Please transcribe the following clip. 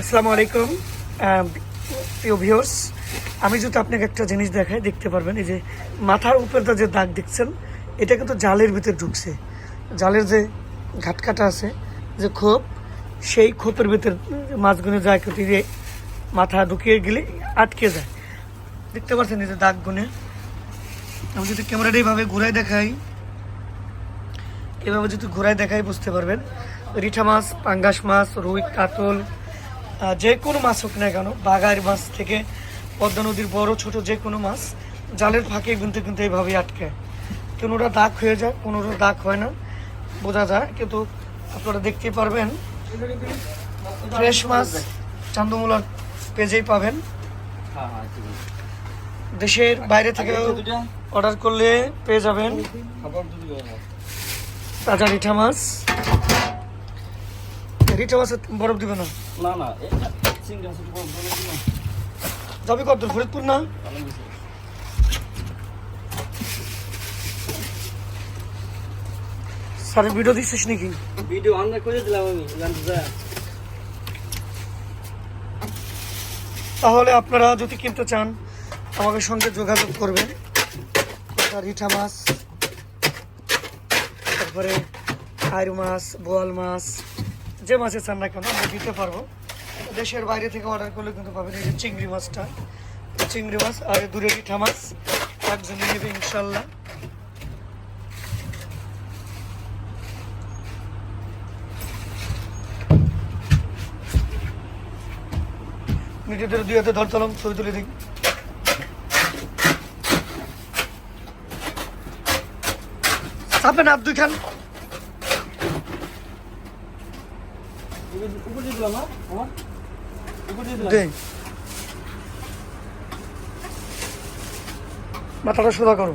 আসসালামু আলাইকুম। প্রিয় ভিউয়ার্স আমি যদি আপনাকে একটা জিনিস দেখাই, দেখতে পারবেন, এই যে মাথার উপরটা যে দাগ দেখছেন, এটা কিন্তু জালের ভিতরে ঢুকছে। জালের যে ঘাটকাটা আছে, যে খোপ, সেই খোপের ভিতর মাছগুলো যায় কেটে মাথা ঢুকিয়ে গেলে আটকে যায়। দেখতে পাচ্ছেন এই যে দাগগুনে আমি যদি ক্যামেরাটা এইভাবে ঘুরাই দেখাই এভাবে যদি ঘোরায় দেখাই, বুঝতে পারবেন। রিঠা মাছ, পাঙ্গাস মাছ, রুই, কাতল যে কোনো মাছ হোক না কেন বাগার মাছ থেকে পদ্মা নদীর বড় ছোট যে কোনো মাছ জালের ফাঁকে কিন্তু কিন্তু এইভাবেই আটকে। কোনোটা দাগ হয়ে যায় কোনোটা দাগ হয় না বোঝা যায়। কিন্তু আপনারা দেখতে পারবেন ফ্রেশ মাছ চান্দমূলার পেজেই পাবেন। দেশের বাইরে থেকে অর্ডার করলে পেয়ে যাবেন। তাজা রিঠা মাছ। বরফ দিবে না। না না চিংড়ি মাছ বড় যাবি কত? ফরিদপুর না? স্যারের ভিডিও দিচ্ছিস নাকি? ভিডিও অন করে দিলাম আমি তাহলে আপনারা যদি কিনতে চান আমাদের সঙ্গে যোগাযোগ করবেন। রিঠা মাছ তারপরে আইরু মাছ বোয়াল মাছ যে মাছে চান না কেন আমরা দিতে পারব। দেশের বাইরে থেকে অর্ডার করলে কিন্তু পাবেন এই যে চিংড়ি মাছটা। চিংড়ি মাছ আর দূরে রিঠা মাছ। একজনে নেবে ইনশাল্লাহ। নিজেদের দুই হাতে ধরতাম ছবি তুলে দিই চাপেন আপ দুই খান। মাথাটা সোজা করো।